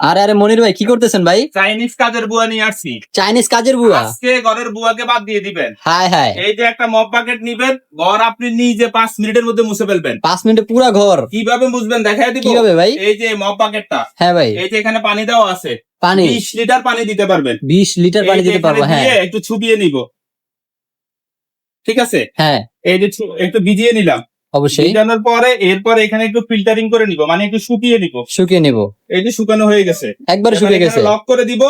আরে আরে মনির ভাই কি করতেছেন ভাই? চাইনিজ কাজের বুয়া নিয়ে আসছি। চাইনিজ কাজের বুয়া? আজকে ঘরের বুয়াকে বাদ দিয়ে দিবেন। হায় হায় এই যে একটা মপ প্যাকেট নিবেন ঘর আপনি নিজে পাঁচ মিনিটের মধ্যে মুছে ফেলবেন। পাঁচ মিনিটে পুরা ঘর। কীভাবে মুছবেন দেখাই দিব? কীভাবে ভাই? এই যে মপ প্যাকেটটা হ্যাঁ ভাই। এই যে এখানে পানি দেওয়া আছে। পানি। বিশ লিটার পানি দিতে পারবেন। বিশ লিটার পানি দিতে পারব হ্যাঁ। একটু ছুবিয়ে নিব। ঠিক আছে? হ্যাঁ। এই যে একটু ভিজিয়ে নিলাম। অবশ্যই। ভিজানোর পরে এরপরে এখানে একটু ফিল্টারিং করে নিব মানে একটু শুকিয়ে নিব। শুকিয়ে নিব। এই যে শুকানো হয়ে গেছে। একবার শুকিয়ে গেছে। লক করে দিব।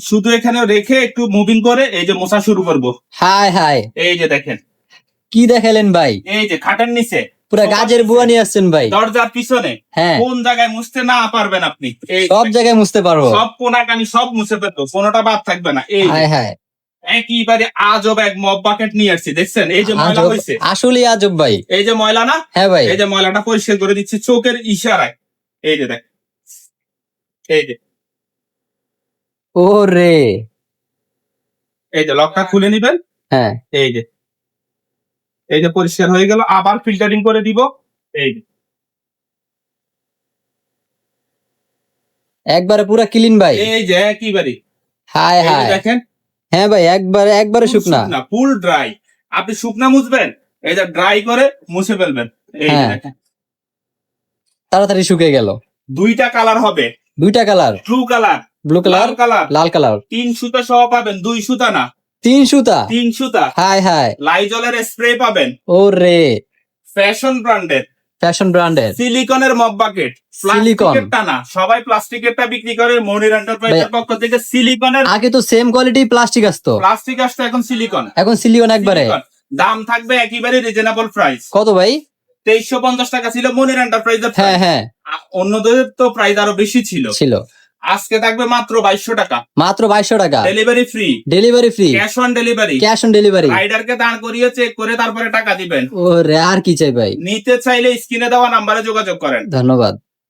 শুধু এখানে রেখে একটু মুভিং করে এই যে মোছা শুরু করব। হায় হায়। এই যে দেখেন। কি দেখালেন ভাই? এই যে খাটের নিচে। পুরা গাজের বুয়া নিয়ে আসছেন ভাই। দরজার পিছনে। হ্যাঁ। কোন জায়গায় মুছতে না পারবেন আপনি? সব জায়গায় মুছতে পারব। সব কোনাকানি সব মুছে ফেলতো কোনোটা বাদ থাকবে না। এই হায়। একেবারে আজব এক মব বাকেট নিয়ে আসছি দেখছেন? এই যে ময়লা হয়েছে আসলেই আজব ভাই। এই যে ময়লা না? হ্যাঁ ভাই। এই যে ময়লাটা পরিষ্কার করে দিচ্ছি চোখের ইশারায়। এই যে দেখ। এই যে। ও রে এই যে লকটা খুলে নিবেন। হ্যাঁ। এই যে। এই যে পরিষ্কার হয়ে গেল আবার ফিল্টারিং করে দিব। এই যে। একবারে পুরা ক্লিন ভাই। এই যে একেবারে। যে হায়। দেখেন হ্যাঁ ভাই একবারে একবারে শুকনা। ফুল ড্রাই আপনি শুকনা মুছবেন এই যে ড্রাই করে মুছে ফেলবেন। এই হ্যাঁ। দেখেন। তাড়াতাড়ি শুকিয়ে গেল। দুইটা কালার হবে। দুইটা colour blue colour blue colour লাল কালার লাল কালার তিন সুতা সহ পাবেন দুই সুতা না। তিন সুতা? তিন সুতা। হায় হায়। লাইজলের স্প্রে পাবেন। ও রে ফ্যাশন ব্র্যান্ডের ফ্যাশন ব্র্যান্ডের। সিলিকনের মগ বাকেট সিলিকন টানা। না সবাই প্লাস্টিকেরটা বিক্রি করে মনির এন্টারপ্রাইজের পক্ষ থেকে সিলিকনের আগে তো সেম কোয়ালিটি প্লাস্টিক আসতো। প্লাস্টিক আসতো এখন সিলিকন এখন সিলিকন একবারে। দাম থাকবে একেবারে রিজনেবল প্রাইস কত ভাই? তেইশশো পঞ্চাশ টাকা ছিল মনির এন্টারপ্রাইজের হ্যাঁ হ্যাঁ। অন্যদের তো প্রাইস আরও বেশি ছিল। ছিল। আজকে থাকবে মাত্র বাইশশো টাকা। মাত্র বাইশশো টাকা। Delivery free delivery free cash on delivery cash on delivery রাইডারকে দাঁড় করিয়ে চেক করে তারপরে টাকা দিবেন। ও রে আর কি চাই ভাই? নিতে চাইলে স্ক্রিনে দেওয়া নাম্বারে যোগাযোগ করেন। ধন্যবাদ।